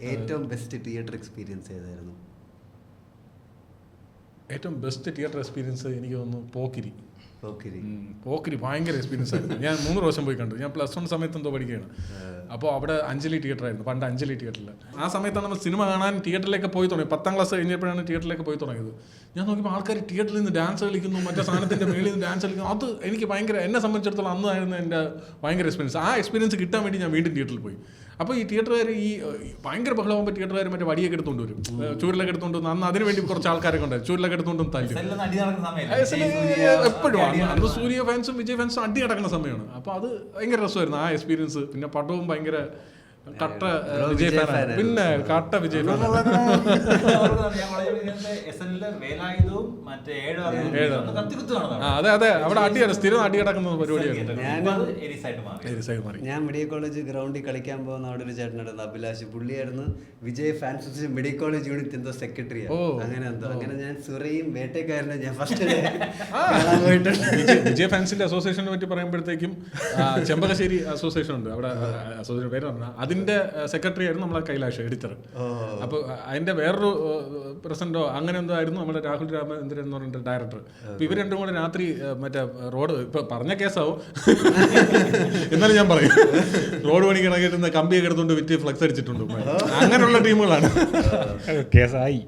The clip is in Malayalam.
ഏറ്റവും ബെസ്റ്റ് തിയേറ്റർ എക്സ്പീരിയൻസ് ഏതായിരുന്നു? ഏറ്റവും ബെസ്റ്റ് തിയേറ്റർ എക്സ്പീരിയൻസ് എനിക്ക് തോന്നുന്നു പോക്കിരി. പോക്കിരി. പോക്കിരി ഭയങ്കര എക്സ്പീരിയൻസ് ആയിരുന്നു. ഞാൻ മൂന്ന് പ്രാവശ്യം പോയി കണ്ടു. ഞാൻ പ്ലസ് വൺ സമയത്ത് എന്തോ പഠിക്കുകയാണ്. അപ്പോൾ അവിടെ അഞ്ജലി തിയേറ്റർ ആയിരുന്നു. പണ്ട് അഞ്ജലി തിയേറ്ററിൽ ആ സമയത്താണ് നമ്മൾ സിനിമ കാണാൻ തിയേറ്ററിലേക്ക് പോയി തുടങ്ങി പത്താം ക്ലാസ് കഴിഞ്ഞപ്പോഴാണ് തിയേറ്ററിലേക്ക് പോയി തുടങ്ങിയത്. ഞാൻ നോക്കിയപ്പോൾ ആൾക്കാർ തിയേറ്ററിൽ നിന്ന് ഡാൻസ് കളിക്കുന്നു മറ്റേ സാധനത്തിന്റെ മേളിൽ നിന്ന് ഡാൻസ് കളിക്കുന്നു. അത് എനിക്ക് ഭയങ്കര എന്നെ സംബന്ധിച്ചിടത്തോളം അന്നായിരുന്നു എന്റെ ഭയങ്കര എക്സ്പീരിയൻസ് ആ എക്സ്പീരിയൻസ് കിട്ടാൻ വേണ്ടി ഞാൻ വീണ്ടും തിയേറ്ററിൽ പോയി. അപ്പോൾ ഈ തിയേറ്ററുകാർ ഈ ഭയങ്കര ബഹളമാകുമ്പോൾ തിയേറ്ററുകാർ മറ്റേ വടിയൊക്കെ എടുത്തുകൊണ്ട് വരും. ചൂരിലൊക്കെ എടുത്തുകൊണ്ട് വന്ന് അന്ന് അതിന് വേണ്ടി കുറച്ച് ആൾക്കാരൊക്കെ ഉണ്ട് ചൂരിലൊക്കെ എടുത്തുകൊണ്ട് തല്ലും. എപ്പോഴും അന്ന് സൂര്യ ഫാൻസും വിജയ് ഫാൻസും അടി നടക്കുന്ന സമയമാണ്. അപ്പോൾ അത് ഭയങ്കര രസമായിരുന്നു ആ എക്സ്പീരിയൻസ്. പിന്നെ പടവും ഭയങ്കര കട്ട വിജയ്. പിന്നെ കട്ട വിജയ് ഫാൻ അതെ അതെ. അവിടെ അടിയാണ്. സ്ഥിരം അടി കിടക്കുന്ന പരിപാടിയാണ്. ഞാൻ മെഡിക്കൽ കോളേജ് ഗ്രൗണ്ടിൽ കളിക്കാൻ പോകുന്ന അവിടെ ഒരു ചേട്ടനുണ്ടായിരുന്നു Abhilash പുള്ളിയായിരുന്നു. Vijay fans medical college unit എന്തോ സെക്രട്ടറി. അങ്ങനെ എന്തോ അങ്ങനെ ഞാൻ സുറയും വേട്ടക്കാരനും ഞാൻ ഫസ്റ്റ് വിജയ് ഫാൻസിന്റെ അസോസിയേഷനെ പറ്റി പറയുമ്പോഴത്തേക്കും ചെമ്പകശ്ശേരി അസോസിയേഷൻ ഉണ്ട്. അവിടെ അസോസിയേഷൻ പേര് പറഞ്ഞാൽ അതിന്റെ സെക്രട്ടറി ആയിരുന്നു നമ്മളെ കൈലാഷ് എഡിറ്റർ അപ്പോൾ അതിന്റെ വേറൊരു പ്രസന്റോ അങ്ങനെ എന്തോ ആയിരുന്നു നമ്മുടെ രാഹുൽ രാമചന്ദ്രൻ എന്ന് പറഞ്ഞിട്ട് ഡയറക്ടർ അപ്പൊ ഇവർ രണ്ടും കൂടെ രാത്രി മറ്റേ റോഡ് ഇപ്പൊ പറഞ്ഞ കേസാവും. എന്നാലും ഞാൻ പറയും റോഡ് പണി കിടക്കിട്ടുന്ന കമ്പിയൊക്കെ എടുത്തുകൊണ്ട് വിറ്റ് ഫ്ലക്സ് അടിച്ചിട്ടുണ്ട് അങ്ങനെയുള്ള ടീമുകളാണ്. കേസായി.